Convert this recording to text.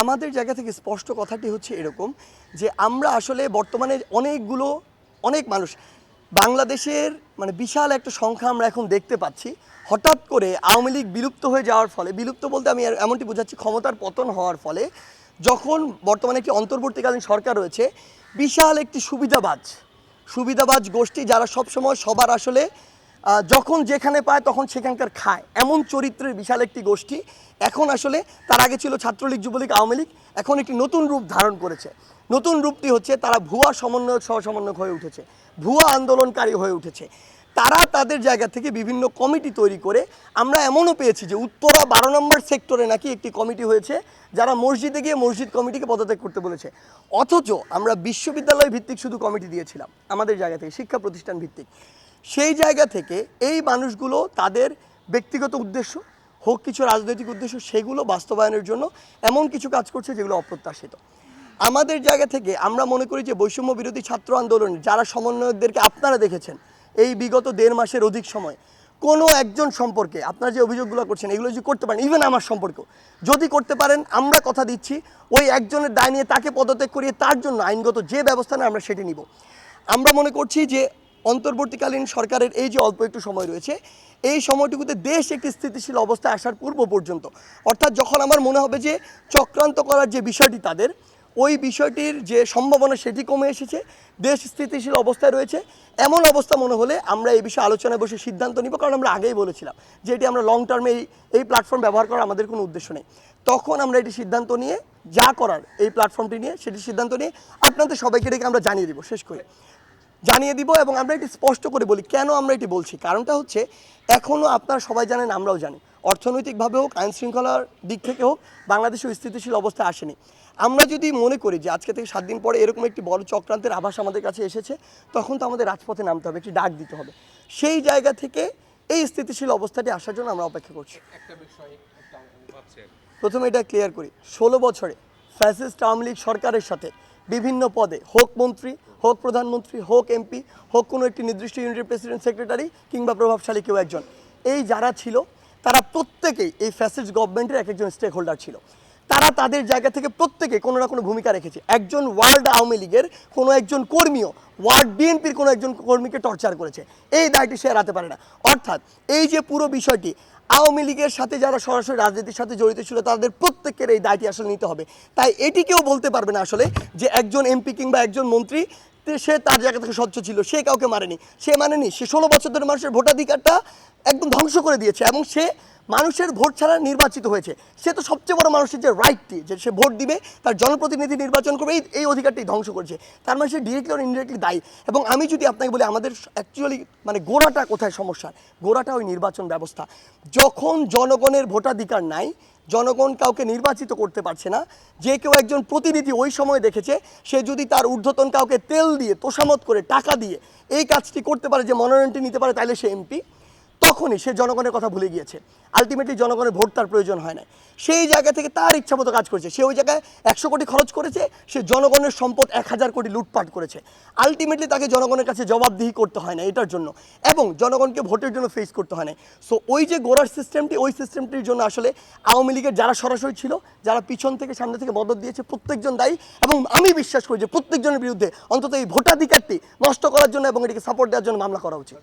আমাদের জায়গা থেকে স্পষ্ট কথাটি হচ্ছে এরকম যে আমরা আসলে বর্তমানে অনেকগুলো, অনেক মানুষ, বাংলাদেশের মানে বিশাল একটা সংখ্যা আমরা এখন দেখতে পাচ্ছি। হঠাৎ করে আওয়ামী লীগ বিলুপ্ত হয়ে যাওয়ার ফলে, বিলুপ্ত বলতে আমি এমনটি বোঝাচ্ছি ক্ষমতার পতন হওয়ার ফলে, যখন বর্তমানে একটি অন্তর্বর্তীকালীন সরকার রয়েছে, বিশাল একটি সুবিধাবাজ সুবিধাবাজ গোষ্ঠী যারা সবসময় সবার আসলে যখন যেখানে পায় তখন সেখানকার খায়। এমন চরিত্রের বিশাল একটি গোষ্ঠী। এখন আসলে তার আগে ছিল ছাত্রলীগ, যুবলীগ, আওয়ামী লীগ। এখন একটি নতুন রূপ ধারণ করেছে। নতুন রূপটি হচ্ছে তারা ভুয়া সমন্বয়ক সহ সমন্বয়ক হয়ে উঠেছে। ভুয়া আন্দোলনকারী হয়ে উঠেছে। তারা তাদের জায়গা থেকে বিভিন্ন কমিটি তৈরি করে আমরা এমনও পেয়েছি যে উত্তরা বারো নম্বর সেক্টরে নাকি একটি কমিটি হয়েছে যারা মসজিদে গিয়ে মসজিদ কমিটিকে পদত্যাগ করতে বলেছে। অথচ আমরা বিশ্ববিদ্যালয় ভিত্তিক শুধু কমিটি দিয়েছিলাম আমাদের জায়গা থেকে, শিক্ষা প্রতিষ্ঠান ভিত্তিক। সেই জায়গা থেকে এই মানুষগুলো তাদের ব্যক্তিগত উদ্দেশ্য হোক কিছু রাজনৈতিক উদ্দেশ্য, সেগুলো বাস্তবায়নের জন্য এমন কিছু কাজ করছে যেগুলো অপ্রত্যাশিত। আমাদের জায়গা থেকে আমরা মনে করি যে বৈষম্য বিরোধী ছাত্র আন্দোলন, যারা সমন্বয়কদেরকে আপনারা দেখেছেন এই বিগত দেড় মাসের অধিক সময়, কোনো একজন সম্পর্কে আপনারা যে অভিযোগগুলো করছেন, এগুলো যদি করতে পারেন ইভেন আমার সম্পর্কেও যদি করতে পারেন, আমরা কথা দিচ্ছি, ওই একজনের দায় নিয়ে তাকে পদত্যাগ করিয়ে তার জন্য আইনগত যে ব্যবস্থা নেয় আমরা সেটি নিব। আমরা মনে করছি যে অন্তর্বর্তীকালীন সরকারের এই যে অল্প একটু সময় রয়েছে, এই সময়টুকুতে দেশ একটি স্থিতিশীল অবস্থায় আসার পূর্ব পর্যন্ত। অর্থাৎ যখন আমার মনে হবে যে চক্রান্ত করার যে বিষয়টি তাদের, ওই বিষয়টির যে সম্ভাবনা সেটি কমে এসেছে, দেশ স্থিতিশীল অবস্থায় রয়েছে। এমন অবস্থা মনে হলে আমরা এই বিষয়ে আলোচনায় বসে সিদ্ধান্ত নিব, কারণ আমরা আগেই বলেছিলাম যে এটি আমরা লং টার্মে এই এই প্ল্যাটফর্ম ব্যবহার করার আমাদের কোনো উদ্দেশ্য নেই। তখন আমরা এটি সিদ্ধান্ত নিয়ে যা করার এই প্ল্যাটফর্মটি নিয়ে সেটি সিদ্ধান্ত নিয়ে আপনাদের সবাইকে ডেকে আমরা জানিয়ে দিব, শেষ করে। জানিয়ে দিব এবং আমরা এটি স্পষ্ট করে বলি। কেন আমরা এটি বলছি? কারণটা হচ্ছে এখনও আপনারা সবাই জানেন আমরাও জানি। অর্থনৈতিকভাবে হোক আইন শৃঙ্খলার দিক থেকে হোক বাংলাদেশও স্থিতিশীল অবস্থায় আসেনি। আমরা যদি মনে করি যে আজকে থেকে সাত দিন পরে এরকম একটি বড় চক্রান্তের আভাস আমাদের কাছে এসেছে তখন তো আমাদের রাজপথে নামতে হবে একটি ডাক দিতে হবে। সেই জায়গা থেকে এই স্থিতিশীল অবস্থাটি আসার জন্য আমরা অপেক্ষা করছি। প্রথমে এটা ক্লিয়ার করি। ষোলো বছরে ফ্যাসিস্ট আওয়ামী লীগ সরকারের সাথে বিভিন্ন পদে, হোক মন্ত্রী, হোক প্রধানমন্ত্রী, হোক এমপি হোক কোনো একটি নির্দিষ্ট ইউনিটের প্রেসিডেন্ট সেক্রেটারি কিংবা প্রভাবশালী কেউ একজন। এই যারা ছিল, তারা প্রত্যেকেই এই ফ্যাসিস্ট গভর্নমেন্টের এক একজন স্টেক হোল্ডার ছিল। তারা তাদের জায়গা থেকে প্রত্যেকে কোনো না কোনো ভূমিকা রেখেছে। একজন ওয়ার্ল্ড আওয়ামী লীগের কোনো একজন কর্মীও ওয়ার্ড বিএনপির কোনো একজন কর্মীকে টর্চার করেছে। এই দায়টি সে এড়াতে পারে না। অর্থাৎ এই যে পুরো বিষয়টি, আওয়ামী লীগের সাথে যারা সরাসরি রাজনীতির সাথে জড়িত ছিল, তাদের প্রত্যেকের এই দায়টি আসলে নিতে হবে। তাই এটি কেউ বলতে পারবে না আসলে যে একজন এমপি কিংবা একজন মন্ত্রী সে তার জায়গা থেকে স্বচ্ছ ছিল, সে কাউকে মারেনি। সে মানেনি, সে ষোলো বছর ধরে মানুষের ভোটাধিকারটা একদম ধ্বংস করে দিয়েছে এবং সে মানুষের ভোট ছাড়া নির্বাচিত হয়েছে। সে তো সবচেয়ে বড় মানুষের যে রাইটটি যে সে ভোট দিবে, তার জনপ্রতিনিধি নির্বাচন করবে, এই অধিকারটি ধ্বংস করেছে। তার মানে সে ডিরেক্টলি আর ইনডিরেক্টলি দায়ী। এবং আমি যদি আপনাকে বলি, আমাদের অ্যাকচুয়ালি মানে গোড়াটা কোথায় সমস্যা গোড়াটা ওই নির্বাচন ব্যবস্থা। যখন জনগণের ভোটাধিকার নাই, জনগণ কাউকে নির্বাচিত করতে পারছে না, যে কেউ একজন প্রতিনিধি ওই সময় দেখেছে, সে যদি তার ঊর্ধ্বতন কাউকে তেল দিয়ে তোষামত করে, টাকা দিয়ে এই কাজটি করতে পারে, যে মনোনয়নটি নিতে পারে, তাহলে সে এমপি। তখনই সে জনগণের কথা ভুলে গিয়েছে। আলটিমেটলি জনগণের ভোট তার প্রয়োজন হয় না সেই জায়গা থেকে তার ইচ্ছা মতো কাজ করেছে। সে ওই জায়গায় একশো কোটি খরচ করেছে, সে জনগণের সম্পদ এক হাজার কোটি লুটপাট করেছে। আলটিমেটলি তাকে জনগণের কাছে জবাবদিহি করতে হয় না এটার জন্য। এবং জনগণকে ভোটের জন্য ফেস করতে হয় না সো ওই যে গোড়ার সিস্টেমটি ওই সিস্টেমটির জন্য আসলে আওয়ামী লীগের যারা সরাসরি ছিল, যারা পিছন থেকে সামনে থেকে মদত দিয়েছে, প্রত্যেকজন দায়ী। এবং আমি বিশ্বাস করি যে প্রত্যেকজনের বিরুদ্ধে অন্তত এই ভোটাধিকারটি নষ্ট করার জন্য এবং এটিকে সাপোর্ট দেওয়ার জন্য মামলা করা উচিত।